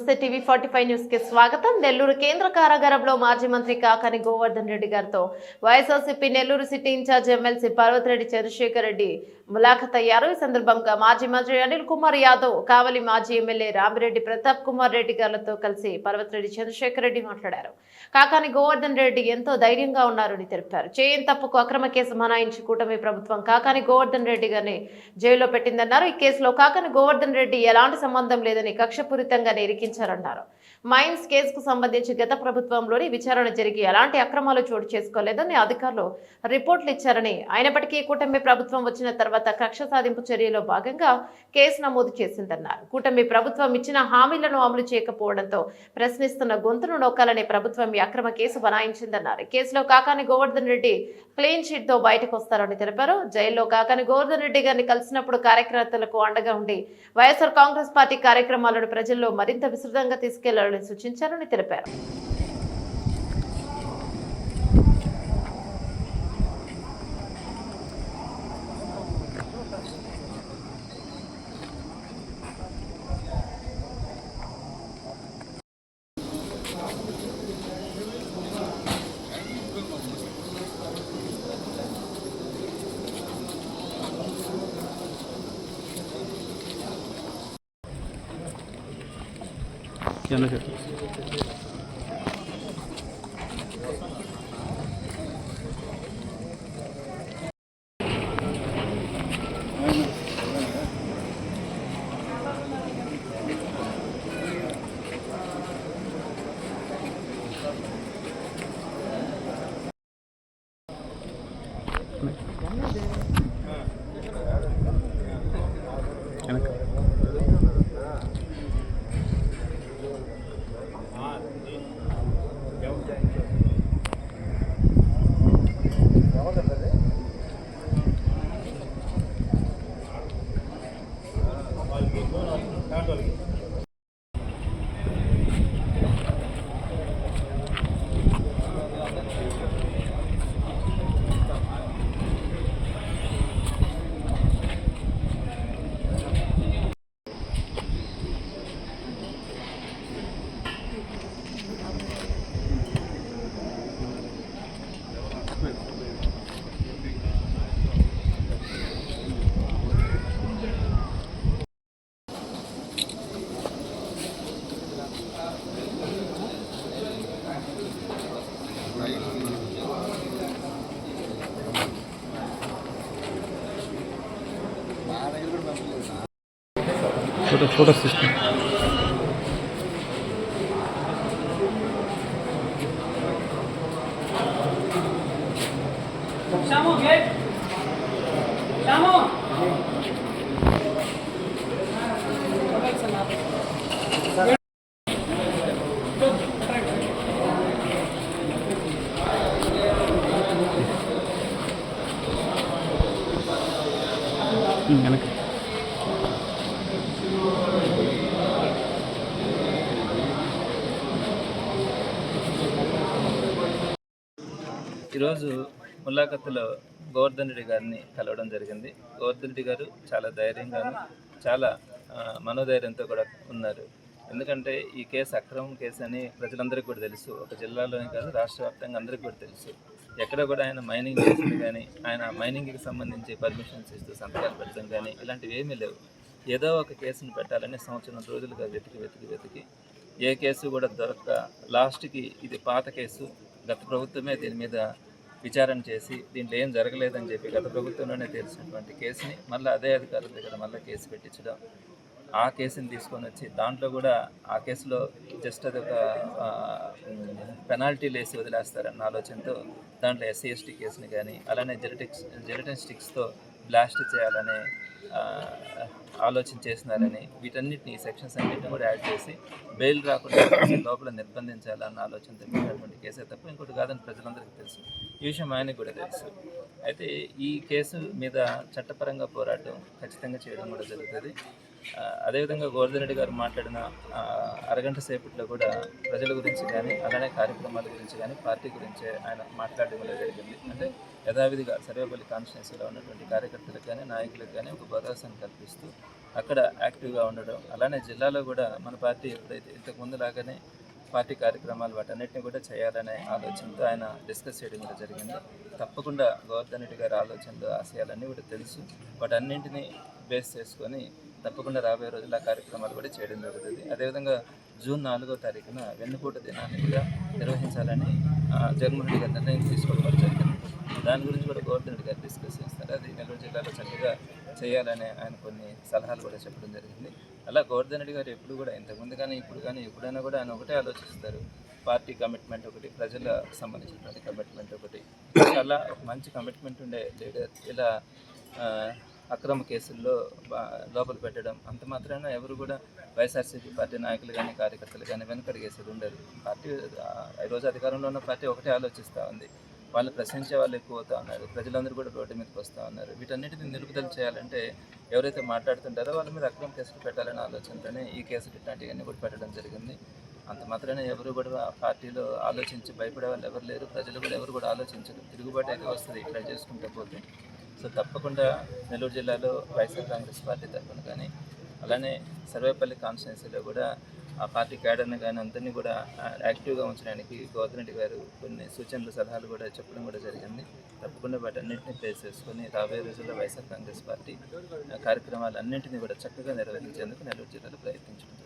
నమస్తే TV forty five న్యూస్కి స్వాగతం. నెల్లూరు కేంద్ర కారాగారంలో మాజీ మంత్రి కాకాని గోవర్ధన్ రెడ్డి గారితో YSRCP Nellore city incharge MLC Parvathareddy Chandrasekhar Reddy ములాఖత్ అయ్యారు. ఈ సందర్భంగా మాజీ మంత్రి అనిల్ కుమార్ యాదవ్ కావలి మాజీ ఎమ్మెల్యే రామిరెడ్డి ప్రతాప్ కుమార్ రెడ్డి గారితో కలిసి పర్వతిరెడ్డి చంద్రశేఖర్ రెడ్డి మాట్లాడారు. కాకాని గోవర్ధన్ రెడ్డి ఎంతో ధైర్యంగా ఉన్నారని తెలిపారు. చేయని తప్పుకు అక్రమ కేసు మనాయించి కూటమి ప్రభుత్వం కాకాని గోవర్ధన్ రెడ్డి గారిని జైల్లో పెట్టిందన్నారు. ఈ కేసులో కాకాని గోవర్ధన్ రెడ్డి ఎలాంటి సంబంధం లేదని కక్షపూరితంగా ఇరికించారన్నారు మైన్స్ కేసుకు సంబంధించి గత ప్రభుత్వంలోని విచారణ జరిగి ఎలాంటి అక్రమాలు చోటు చేసుకోలేదని అధికారులు రిపోర్ట్లు ఇచ్చారని అయినప్పటికీ కూటమి ప్రభుత్వం వచ్చిన తర్వాత కక్ష సాధింపు చర్యలో భాగంగా కేసు నమోదు చేసిందన్నారు. కూటమి ప్రభుత్వం ఇచ్చిన హామీలను అమలు చేయకపోవడంతో ప్రశ్నిస్తున్న గొంతును నొక్కాలని ప్రభుత్వం ఈ అక్రమ కేసు బనాయించిందన్నారు. కేసులో కాకాని గోవర్ధన్ రెడ్డి క్లీన్ చిట్తో బయటకు వస్తారని తెలిపారు. జైల్లో కాకాని గోవర్ధన్ రెడ్డి గారిని కలిసినప్పుడు కార్యకర్తలకు అండగా ఉండి వైఎస్ఆర్ కాంగ్రెస్ పార్టీ కార్యక్రమాలను ప్రజల్లో మరింత విస్తృతంగా తీసుకెళ్ళారు. సూచించారని తెలిపారు చంద్రశేఖర్ వెనక ਕਰ ਲਈ छोटा छोटा सिस्टम शामो எனக்கு ఈరోజు ములాఖత్తులో గోవర్ధన్ రెడ్డి గారిని కలవడం జరిగింది. గోవర్ధన్ రెడ్డి గారు చాలా ధైర్యంగాను చాలా మనోధైర్యంతో కూడా ఉన్నారు. ఎందుకంటే ఈ కేసు అక్రమం కేసు అని ప్రజలందరికీ కూడా తెలుసు. ఒక జిల్లాలోనే కాదు రాష్ట్ర వ్యాప్తంగా అందరికీ కూడా తెలుసు. ఎక్కడ కూడా ఆయన మైనింగ్ చేసింది కానీ ఆయన మైనింగ్కి సంబంధించి పర్మిషన్స్ ఇస్తూ సంతకాలు పెట్టడం కానీ ఇలాంటివి ఏమీ లేవు. ఏదో ఒక కేసును పెట్టాలని సంవత్సరం రోజులుగా వెతికి వెతికి వెతికి ఏ కేసు కూడా దొరక్క లాస్ట్కి ఇది పాత కేసు. గత ప్రభుత్వమే దీని మీద విచారణ చేసి దీంట్లో ఏం జరగలేదని చెప్పి గత ప్రభుత్వంలోనే తెలిసినటువంటి కేసుని మళ్ళీ అదే అధికారుల దగ్గర మళ్ళీ కేసు పెట్టించడం. ఆ కేసుని తీసుకొని వచ్చి దాంట్లో కూడా ఆ కేసులో జస్ట్ అది ఒక పెనాల్టీలు వేసి వదిలేస్తారన్న ఆలోచనతో దాంట్లో ఎస్సీ ఎస్టీ కేసుని కానీ అలానే జెనటిక్స్ జెనటిక్ స్టిక్స్తో బ్లాస్ట్ చేయాలనే ఆలోచన చేసినారని వీటన్నిటిని సెక్షన్స్ అన్నింటిని కూడా యాడ్ చేసి బెయిల్ రాకుండా లోపల నిర్బంధించాలన్న ఆలోచనతో పెట్టినటువంటి కేసే తప్ప ఇంకోటి కాదని ప్రజలందరికీ తెలుసు. ఈ విషయం ఆయనకు కూడా తెలుసు. అయితే ఈ కేసు మీద చట్టపరంగా పోరాటం ఖచ్చితంగా చేయడం కూడా జరుగుతుంది. అదేవిధంగా గోవర్ధన్ గారు మాట్లాడిన అరగంట సేపట్లో కూడా ప్రజల గురించి కానీ అలానే కార్యక్రమాల గురించి కానీ పార్టీ గురించి ఆయన మాట్లాడడం జరిగింది. అంటే యథావిధిగా సర్వేపల్లి కాన్స్టిట్యున్సీలో ఉన్నటువంటి కార్యకర్తలకు కానీ నాయకులకు కానీ ఒక భరోసాను కల్పిస్తూ అక్కడ యాక్టివ్గా ఉండడం అలానే జిల్లాలో కూడా మన పార్టీ ఎప్పుడైతే ఇంతకుముందు లాగానే పార్టీ కార్యక్రమాలు వాటన్నిటిని కూడా చేయాలనే ఆలోచనతో ఆయన డిస్కస్ చేయడం కూడా జరిగింది. తప్పకుండా గోవర్ధన్ రెడ్డి గారి ఆలోచనలు ఆశయాలన్నీ కూడా తెలుసు. వాటన్నింటినీ బేస్ చేసుకొని తప్పకుండా రాబోయే రోజుల కార్యక్రమాలు కూడా చేయడం జరుగుతుంది. అదేవిధంగా జూన్ నాలుగో తారీఖున వెన్నుపూట దినాన్ని కూడా నిర్వహించాలని జగన్మోహన్ రెడ్డి గారు నిర్ణయం తీసుకోవడం జరిగింది. దాని గురించి కూడా గోవర్ధన్ రెడ్డి గారు డిస్కస్ చేస్తారు. అది నెల్లూరు జిల్లాలో చక్కగా చేయాలని ఆయన కొన్ని సలహాలు కూడా చెప్పడం జరిగింది. అలా గోవర్ధన్ రెడ్డి గారు ఎప్పుడు కూడా ఇంతకుముందు కానీ ఇప్పుడు కానీ ఎప్పుడైనా కూడా ఆయన ఒకటే ఆలోచిస్తారు. పార్టీ కమిట్మెంట్ ఒకటి ప్రజల సంబంధించినటువంటి కమిట్మెంట్ ఒకటి. అలా ఒక మంచి కమిట్మెంట్ ఉండే లీడర్ ఇలా అక్రమ కేసుల్లో లోపల పెట్టడం అంత మాత్రాన ఎవరు కూడా వైఎస్ఆర్సీపీ పార్టీ నాయకులు కానీ కార్యకర్తలు కానీ వెనకడిగేసేది ఉండదు. పార్టీ ఈరోజు అధికారంలో ఉన్న పార్టీ ఒకటే ఆలోచిస్తూ ఉంది. వాళ్ళు ప్రశ్నించే వాళ్ళు ఎక్కువ అవుతా ఉన్నారు. ప్రజలందరూ కూడా రోడ్డు మీదకి వస్తూ ఉన్నారు. వీటన్నిటిని నిలుపుదల చేయాలంటే ఎవరైతే మాట్లాడుతుంటారో వాళ్ళ మీద అక్రమ కేసులు పెట్టాలనే ఆలోచనతోనే ఈ కేసులు ఇట్లాంటివన్నీ కూడా పెట్టడం జరిగింది. అంత మాత్రమే ఎవరు కూడా పార్టీలో ఆలోచించి భయపడే వాళ్ళు ఎవరు లేరు. ప్రజలు కూడా ఎవరు కూడా ఆలోచించరు. తిరుగుబాటు అయితే వస్తుంది. ఇట్లా చేసుకుంటూ పోతే. సో తప్పకుండా నెల్లూరు జిల్లాలో వైఎస్ఆర్ కాంగ్రెస్ పార్టీ తరఫున కానీ అలానే సర్వేపల్లి కాన్స్టిట్యున్సీలో కూడా ఆ పార్టీ క్యాడర్ని కానీ అందరినీ కూడా యాక్టివ్గా ఉంచడానికి గోవర్ధన్ గారు కొన్ని సూచనలు సలహాలు కూడా చెప్పడం కూడా జరిగింది. తప్పకుండా వాటన్నింటినీ ప్లేస్ చేసుకొని రాబోయే రోజుల్లో వైఎస్ఆర్ కాంగ్రెస్ పార్టీ ఆ, కార్యక్రమాలన్నింటినీ కూడా చక్కగా నిర్వహించేందుకు నెల్లూరు జిల్లాలో ప్రయత్నించడం